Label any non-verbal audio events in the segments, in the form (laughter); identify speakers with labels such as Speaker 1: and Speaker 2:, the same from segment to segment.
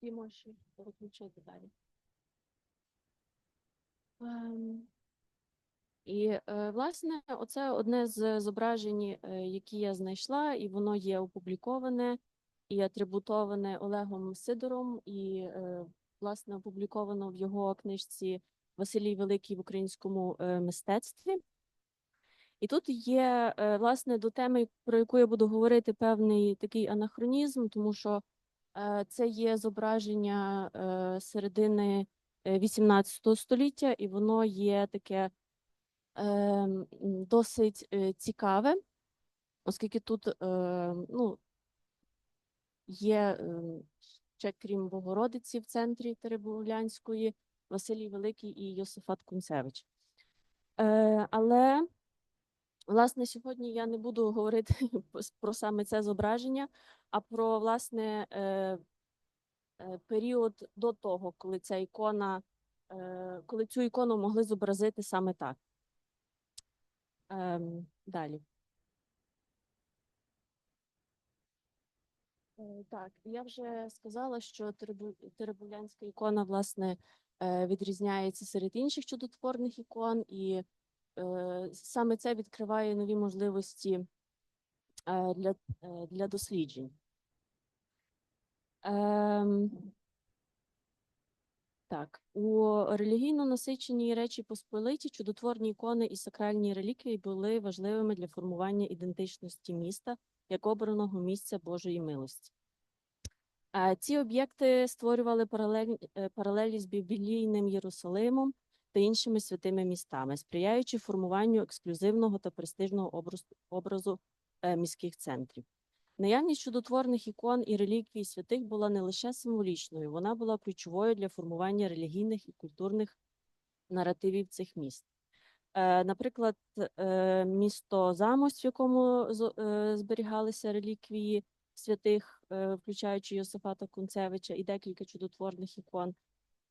Speaker 1: Ти можеш переключити далі. Ем, І, власне, оце одне з зображень, е, які я знайшла, і воно є опубліковане і атрибутоване Олегом Сидором, і, е, власне, опубліковано в його книжці Василій Великий в українському е, мистецтві. І тут є, е, власне, до теми, про яку я буду говорити, певний такий анахронізм, тому що е, це є зображення е, середини е, 18 століття, і воно є таке е, досить цікаве, оскільки тут ну, є е, ще крім Богородиці в центрі Теребовлянської, Василій Великий і Йосифат Кунцевич. Але Власне, сьогодні я не буду говорити (laughs) про саме це зображення, а про власне е, е, період до того, коли ця ікона, е, коли цю ікону могли зобразити саме так. Ем, Далі. Так, я вже сказала, що Теребу- Теребовлянська ікона, власне, відрізняється серед інших чудотворних ікон, і саме це відкриває нові можливості е, для, е, для досліджень. Ем, Так, у релігійно насиченій Речі Посполиті чудотворні ікони і сакральні реліквії були важливими для формування ідентичності міста як обраного місця Божої милості. Е, Ці об'єкти створювали е, паралелі з біблійним Єрусалимом та іншими святими містами, сприяючи формуванню ексклюзивного та престижного образу, е, міських центрів. Наявність чудотворних ікон і реліквій святих була не лише символічною, вона була ключовою для формування релігійних і культурних наративів цих міст. Е, Наприклад, е, місто Замость, в якому зберігалися реліквії святих, включаючи Йосифата Кунцевича і декілька чудотворних ікон.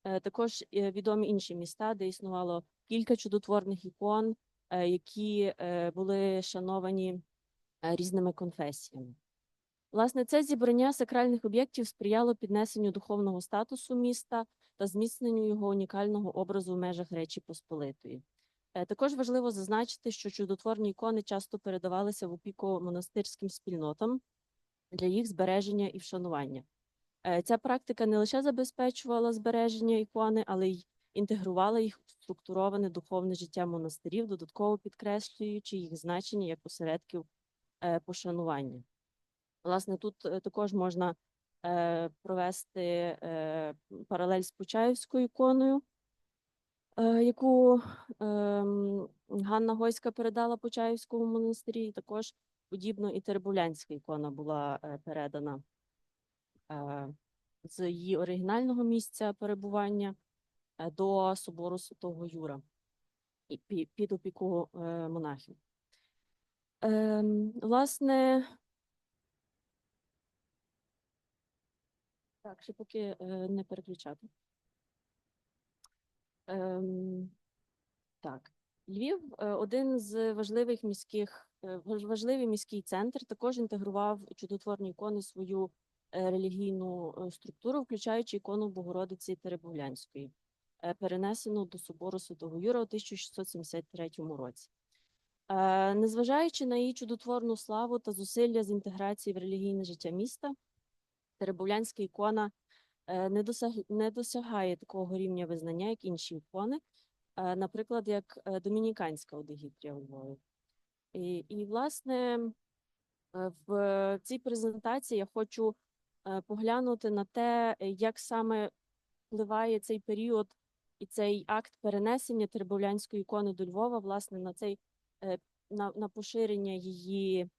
Speaker 1: Е, Також е, відомі інші міста, де існувало кілька чудотворних ікон, е, які були шановані різними конфесіями. Власне, це зібрання сакральних об'єктів сприяло піднесенню духовного статусу міста та зміцненню його унікального образу в межах Речі Посполитої. Також важливо зазначити, що чудотворні ікони часто передавалися в опіку монастирським спільнотам для їх збереження і вшанування. Е, Ця практика не лише забезпечувала збереження ікони, але й інтегрувала їх в структуроване духовне життя монастирів, додатково підкреслюючи їх значення як осередків е, пошанування. Власне, тут е, також можна провести паралель з Почаївською іконою, яку ем, Ганна Гойська передала Почаївському монастирі. І також подібно і Теребовлянська ікона була передана з її оригінального місця перебування е, до собору Святого Юра під опіку е, монахів. Ем, Власне, Так, ще поки е, не переключати. Ем, так, Львів е, один з важливих міських, е, важливий міський центр, також інтегрував чудотворні ікони свою е, релігійну е, структуру, включаючи ікону Богородиці Теребовлянської, е, перенесену до собору Святого Юра у 1673 році. Е, Незважаючи на її чудотворну славу та зусилля з інтеграції в релігійне життя міста, Теребовлянська ікона е, не, досягає такого рівня визнання, як інші ікони, е, наприклад, як е, домініканська одегітрія у Львові. І, і власне, е, в цій презентації я хочу е, поглянути на те, е, як саме впливає цей період і цей акт перенесення Теребовлянської ікони до Львова, власне, на цей е, на, на поширення її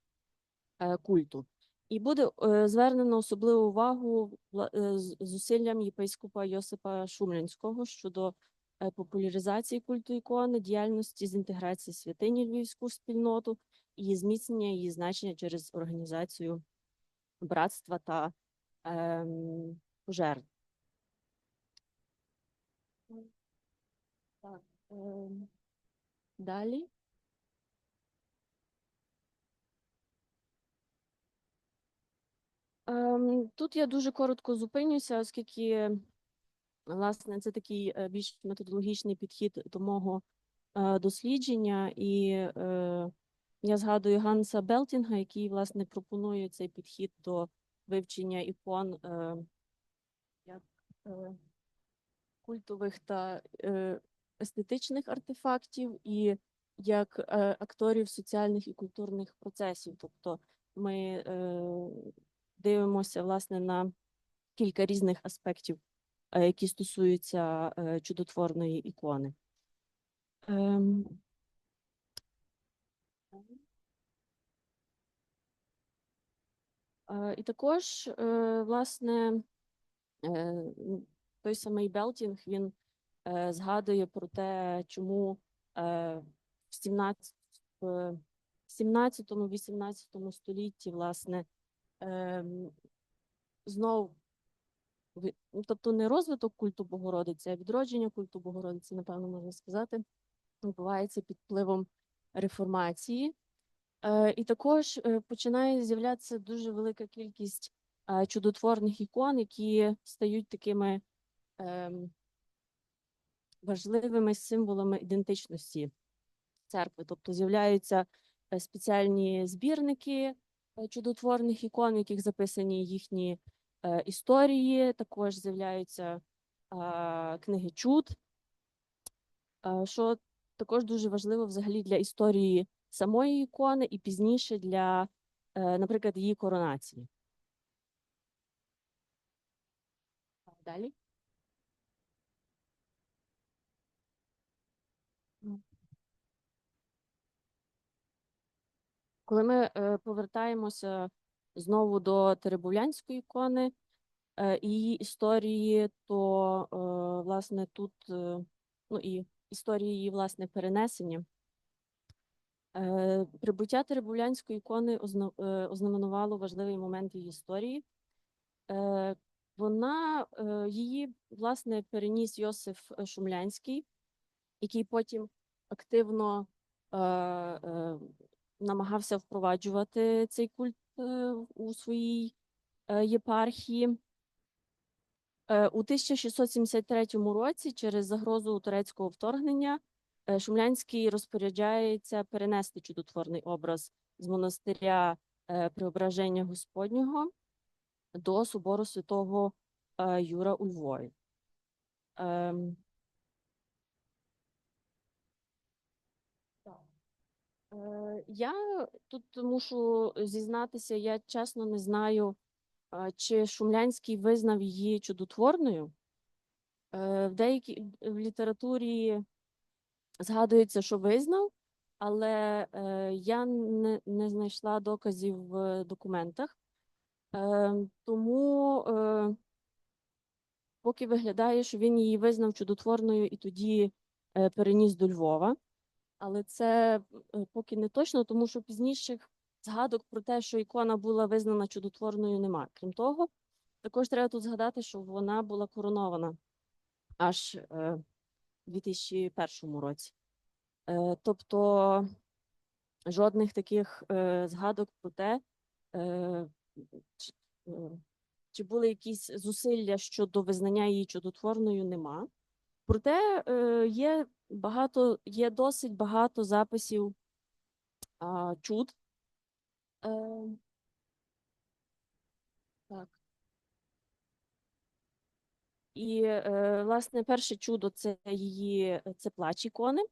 Speaker 1: е, культу. І буде е, звернено особливу увагу е, зусиллям єпископа Йосипа Шумлянського щодо е, популяризації культу ікони, діяльності з інтеграції святині львівську спільноту і зміцнення її значення через організацію братства та ем. Так, ем, далі. Ем, Тут я дуже коротко зупинюся, оскільки, власне, це такий е, більш методологічний підхід до мого е, дослідження, і е, я згадую Ганса Белтінга, який, власне, пропонує цей підхід до вивчення ікон е, як е, культових та е, естетичних артефактів і як е, акторів соціальних і культурних процесів. Тобто ми е, дивимося власне на кілька різних аспектів, е, які стосуються е, чудотворної ікони. Е, І також, е, власне, е, той самий Белтінг він е, згадує про те, чому е, в 17 в 17-18 столітті, власне, ем, знов ну, тобто не розвиток культу Богородиці, а відродження культу Богородиці, напевно, можна сказати, відбувається під впливом реформації. І також е, починає з'являтися дуже велика кількість чудотворних ікон, які стають такими ем, важливими символами ідентичності церкви. Тобто з'являються е, спеціальні збірники е, чудотворних ікон, в яких записані їхні е, історії. Також з'являються книги чуд, що також дуже важливо взагалі для історії самої ікони і пізніше для, е, наприклад, її коронації. Далі. Коли ми е, повертаємося знову до Теребовлянської ікони е, і її історії, то власне тут ну і історії її власне перенесення. Е, Прибуття Теребовлянської ікони е, ознаменувало важливий момент її історії. Е, Вона її власне переніс Йосиф Шумлянський, який потім активно намагався впроваджувати цей культ у своїй єпархії. У 1673 році, через загрозу турецького вторгнення, Шумлянський розпоряджається перенести чудотворний образ з монастиря е, Преображення Господнього до собору святого е, Юра у Львові. Ем, Е, Я тут мушу зізнатися, я чесно не знаю, е, чи Шумлянський визнав її чудотворною. Е, В деякій в літературі згадується, що визнав, але е, я не, не знайшла доказів в документах. Е, Тому е, поки виглядає, що він її визнав чудотворною і тоді е, переніс до Львова. Але це е, поки не точно, тому що пізніших згадок про те, що ікона була визнана чудотворною, нема. Крім того, також треба тут згадати, що вона була коронована аж е, 2001 році. Е, Тобто жодних таких е, згадок про те, е, чи, були якісь зусилля щодо визнання її чудотворною, нема. Проте є багато, є досить багато записів чуд. Е, так. І, е, власне, перше чудо це її це плач ікони.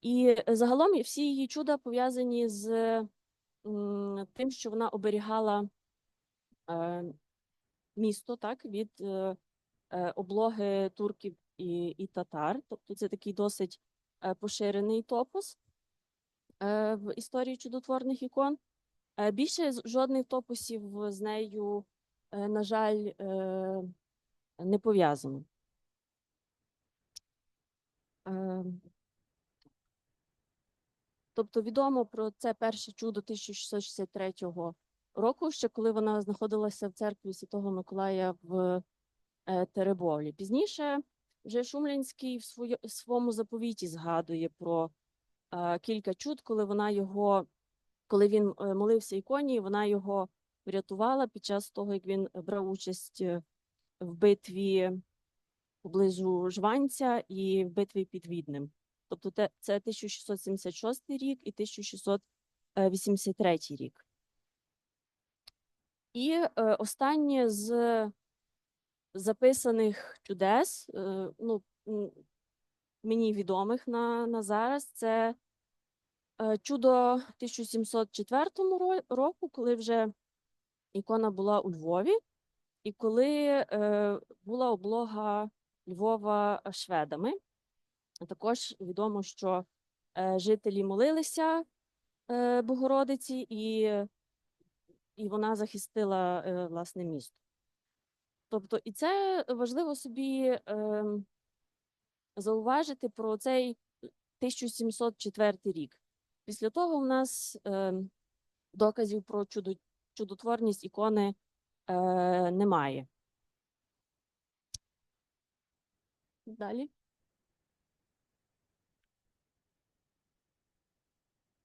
Speaker 1: І загалом всі її чуда пов'язані з тим, що вона оберігала е, місто так, від е, облоги турків і, і татар. Тобто це такий досить поширений топос е, в історії чудотворних ікон. Більше жодних топосів з нею, на жаль, не пов'язано. Е, Тобто відомо про це перше чудо 1663 року, ще коли вона знаходилася в церкві Святого Миколая в е, Теребовлі. Пізніше вже Шумлянський в своє- своєму заповіті згадує про е, кілька чуд, коли вона його, коли він е, молився іконі, вона його врятувала під час того, як він брав участь в битві поблизу Жванця і в битві під Віднем. Тобто це 1676 рік і 1683 рік. І е, останнє з записаних чудес, е, ну, мені відомих на, на зараз, це е, чудо 1704 року, коли вже ікона була у Львові, і коли е, була облога Львова шведами. Також відомо, що е, жителі молилися е, Богородиці, і, і вона захистила е, власне місто. Тобто, і це важливо собі е, зауважити про цей 1704 рік. Після того в нас е, доказів про чудо, чудотворність ікони е, немає. Далі.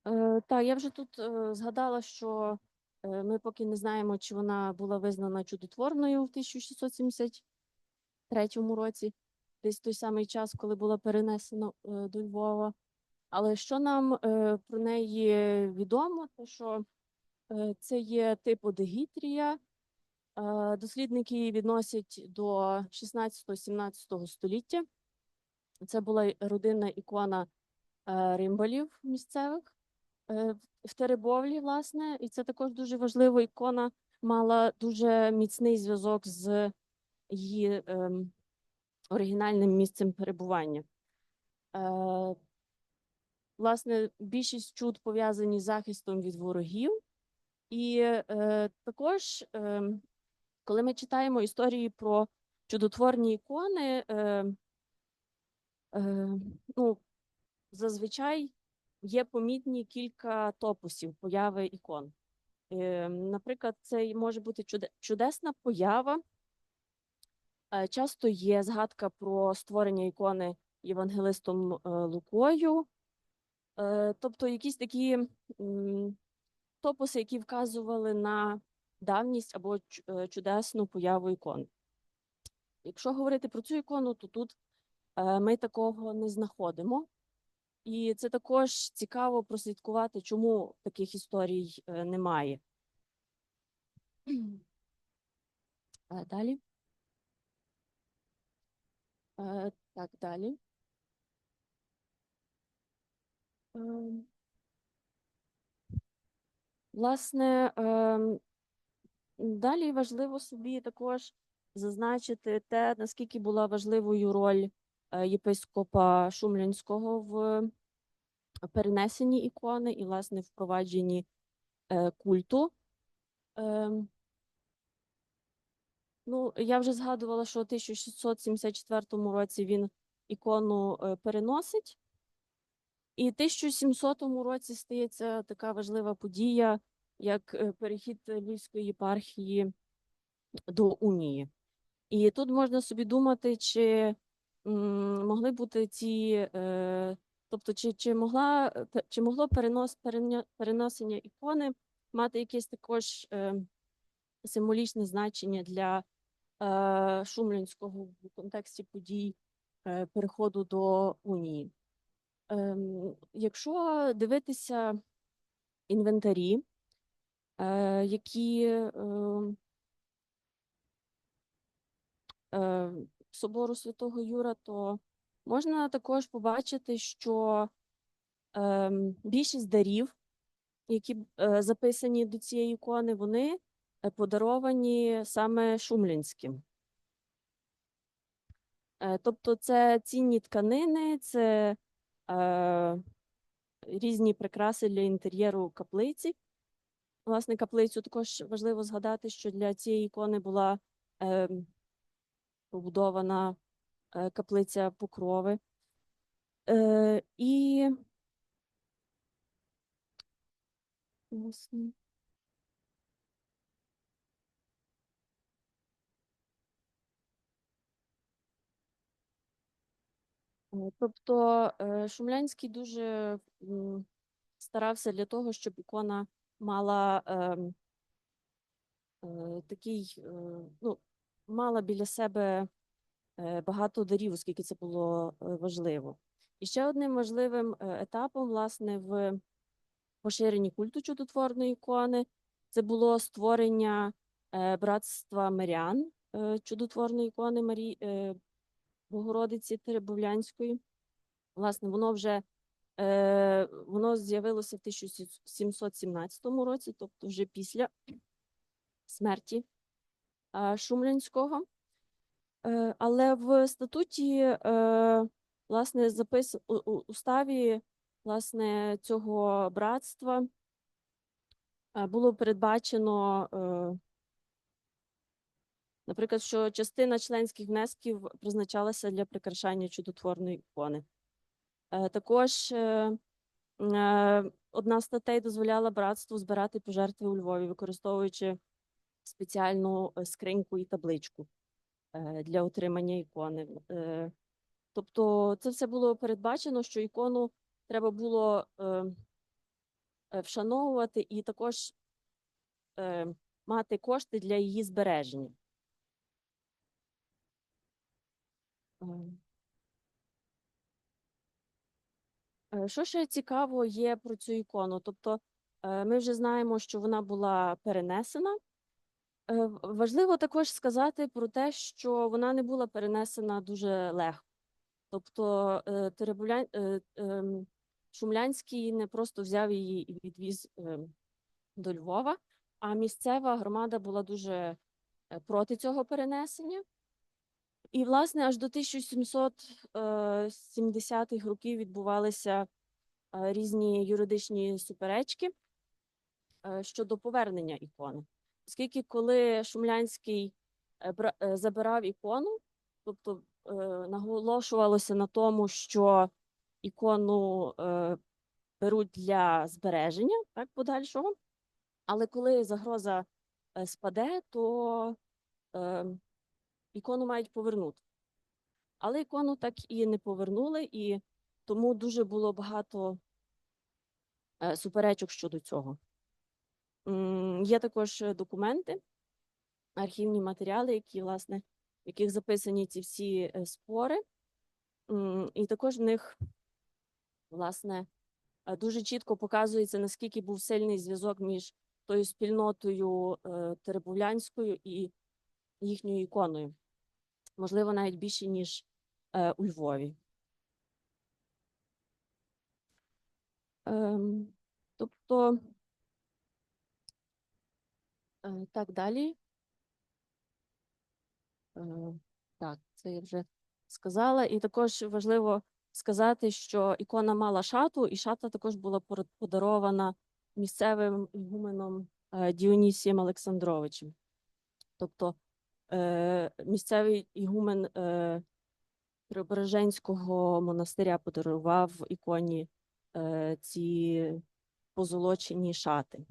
Speaker 1: Е, так, я вже тут е, згадала, що е, ми поки не знаємо, чи вона була визнана чудотворною в 1673 році, десь той самий час, коли була перенесена е, до Львова. Але що нам е, про неї відомо, то що е, це є типу дегітрія. Е, дослідники відносять до 16-17 століття. Це була родинна ікона е, римбалів місцевих е, в Теребовлі, власне, і це також дуже важливо. Ікона мала дуже міцний зв'язок з її ем, оригінальним місцем перебування. Е, Власне, більшість чуд пов'язані з захистом від ворогів, і е, також, е, коли ми читаємо історії про чудотворні ікони, е, е, ну, зазвичай є помітні кілька топосів появи ікон. Е, Наприклад, це може бути чудесна поява. Е, Часто є згадка про створення ікони євангелистом е, Лукою. Е, Тобто якісь такі м, топоси, які вказували на давність або е, чудесну появу ікон. Якщо говорити про цю ікону, то тут е, ми такого не знаходимо. І це також цікаво прослідкувати, чому таких історій е, немає. Далі. Так, далі. Ем, Власне, ем, далі важливо собі також зазначити те, наскільки була важливою роль е, єпископа Шумлянського в перенесенні ікони і, власне, впровадженні е, культу. Ем, Ну, я вже згадувала, що у 1674 році він ікону е, переносить, і в 1700 році стається така важлива подія, як е, перехід Львівської єпархії до Унії. І тут можна собі думати, чи могли бути ці, е, тобто, чи, чи, могла, е, чи могло перенос, переносення ікони мати якесь також символічне значення для Шумлянського в контексті подій переходу до Унії. Ем, Якщо дивитися інвентарі, які е, е, собору Святого Юра, то можна також побачити, що ем, більшість дарів, які е, записані до цієї ікони, вони е, подаровані саме Шумлянським. Е, Тобто це цінні тканини, це е, різні прикраси для інтер'єру каплиці. Власне, каплицю також важливо згадати, що для цієї ікони була е, побудована е, каплиця Покрови. Е, і власне, Е, Тобто е, Шумлянський дуже старався для того, щоб ікона мала ем, е, такий, е, ну, мала біля себе е, багато дарів, оскільки це було важливо. І ще одним важливим етапом, власне, в поширенні культу чудотворної ікони це було створення братства мирян чудотворної ікони Марії Богородиці Теребовлянської. Власне, воно вже воно з'явилося в 1717 році, тобто вже після смерті е, Шумлянського. Е, але в статуті, е, власне, запис у, уставі власне цього братства е, було передбачено, е, наприклад, що частина членських внесків призначалася для прикрашання чудотворної ікони. Е, Також е, е, одна з статей дозволяла братству збирати пожертви у Львові, використовуючи спеціальну скриньку і табличку для отримання ікони. Тобто це все було передбачено, що ікону треба було вшановувати і також мати кошти для її збереження. Е, Е, Що ще цікаво є про цю ікону? Тобто е, ми вже знаємо, що вона була перенесена. Е, Важливо також сказати про те, що вона не була перенесена дуже легко. Тобто е, е, ем, Шумлянський не просто взяв її і відвіз ем, до Львова, а місцева громада була дуже е, проти цього перенесення. І, власне, аж до 1770-х років відбувалися е, різні юридичні суперечки е, щодо повернення ікони. Оскільки, коли Шумлянський е, е, забирав ікону, тобто е, наголошувалося на тому, що ікону е, беруть для збереження так, подальшого, але коли загроза е, спаде, то е, ікону мають повернути. Але ікону так і не повернули, і тому дуже було багато е, суперечок щодо цього. Є також документи, архівні матеріали, які, власне, в яких записані ці всі е, спори. І також в них, власне, е, дуже чітко показується, наскільки був сильний зв'язок між тою спільнотою Теребовлянською і їхньою іконою. Можливо, навіть більше, ніж е, у Львові. Ем, тобто, е, так далі. Е, Так, це я вже сказала. І також важливо сказати, що ікона мала шату, і шата також була подарована місцевим ігуменом е, Діонісієм Олександровичем. Тобто місцевий ігумен е, Преображенського монастиря подарував іконі е, ці позолочені шати.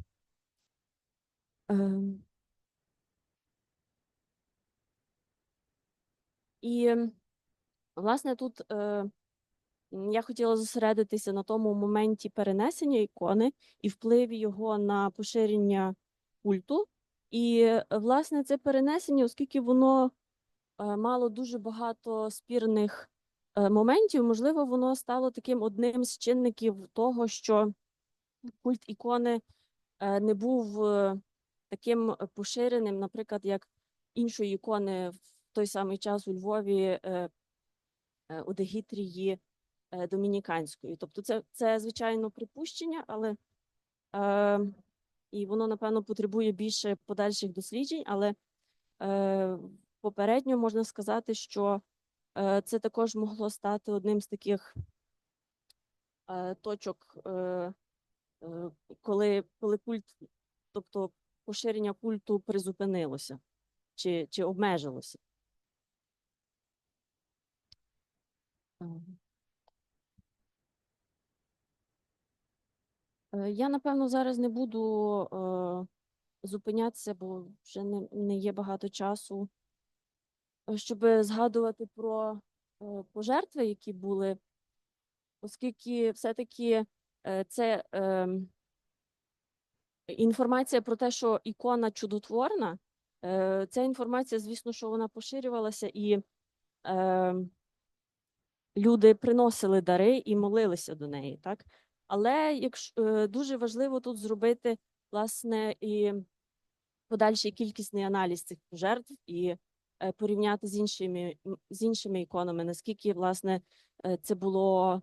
Speaker 1: Ем, І, власне, тут е, я хотіла зосередитися на тому моменті перенесення ікони і впливі його на поширення культу. І, власне, це перенесення, оскільки воно е, мало дуже багато спірних е, моментів, можливо, воно стало таким одним з чинників того, що культ ікони е, не був таким поширеним, наприклад, як іншої ікони в той самий час у Львові у Дегітрії Домініканської. Тобто, це, це звичайно припущення, але і воно, напевно, потребує більше подальших досліджень, але е, попередньо можна сказати, що е, це також могло стати одним з таких е, точок, е, е, коли, коли культ, тобто поширення культу призупинилося чи, чи обмежилося. Ем. Е, Я, напевно, зараз не буду е, зупинятися, бо вже не, не є багато часу, щоб згадувати про е, пожертви, які були, оскільки все-таки е, це ем, Інформація про те, що ікона чудотворна, е, ця інформація, звісно, що вона поширювалася, і е, люди приносили дари і молилися до неї, так? Але якщо е, дуже важливо тут зробити власне і подальший кількісний аналіз цих жертв і е, порівняти з іншими з іншими іконами, наскільки власне е, це було.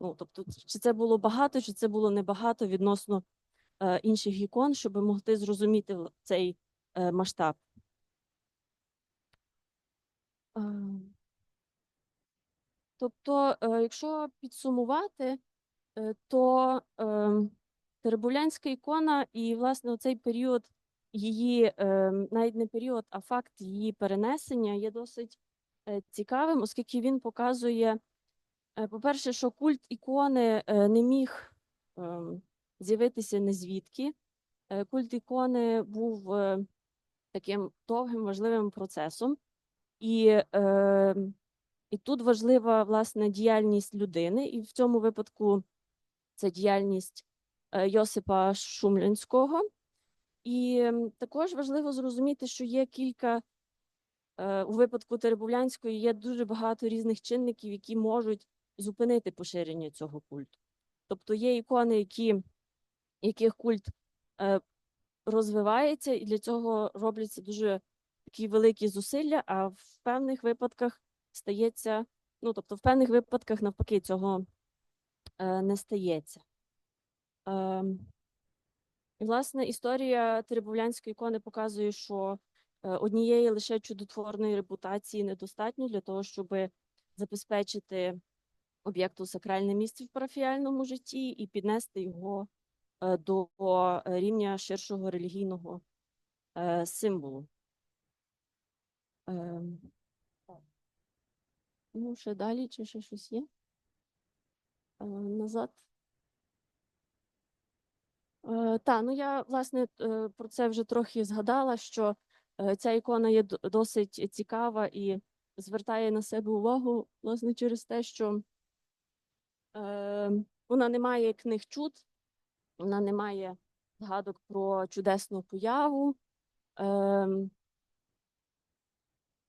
Speaker 1: Ну, тобто, чи це було багато, чи це було небагато відносно інших ікон, щоб могти зрозуміти цей масштаб. Тобто, е, якщо підсумувати, е, то е, Теребулянська ікона і, власне, оцей період її, е, навіть не період, а факт її перенесення є досить е, цікавим, оскільки він показує, по-перше, що культ ікони не міг е, з'явитися не звідки. Культ ікони був таким довгим важливим процесом, і, і тут важлива власне діяльність людини, і в цьому випадку це діяльність е, Йосипа Шумлянського. І також важливо зрозуміти, що є кілька е, у випадку Теребовлянської є дуже багато різних чинників, які можуть зупинити поширення цього культу. Тобто є ікони, які, яких культ е, розвивається, і для цього робляться дуже такі великі зусилля, а в певних випадках стається, ну тобто, в певних випадках навпаки цього е, не стається. Ем, власне, історія Теребовлянської ікони показує, що е, однієї лише чудотворної репутації недостатньо для того, щоб забезпечити об'єкту сакральне місце в парафіальному житті і піднести його е, до рівня ширшого релігійного символу. Ну, ще далі, чи ще щось є? Назад. Е, Та, ну я власне е, про це вже трохи згадала, що е, ця ікона є досить цікава і звертає на себе увагу, власне, через те, що е, вона не має книг чуд, вона не має згадок про чудесну появу. Ем,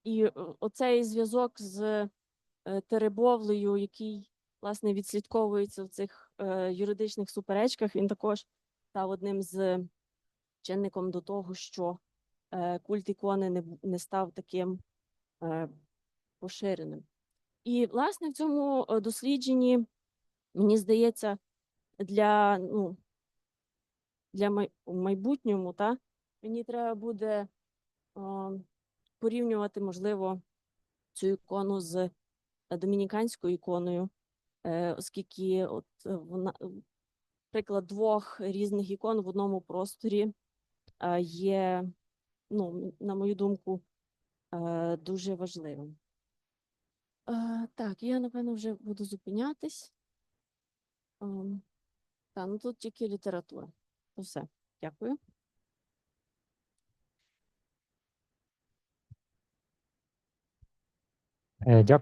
Speaker 1: і оцей зв'язок з Теребовлею, який власне відслідковується в цих е, юридичних суперечках, він також став одним з чинником до того, що е, культ ікони не, не став таким е, поширеним. І, власне, в цьому е, дослідженні, мені здається, для, ну, для май, майбутньому, та, мені треба буде е, порівнювати, можливо, цю ікону з е, домініканською іконою, оскільки от е, вона е, приклад двох різних ікон в одному просторі є, ну, на мою думку, дуже важливим. Так, я напевно вже буду зупинятись. Ем, Та, ну тут тільки література. То все. Дякую.
Speaker 2: Е, Дякую.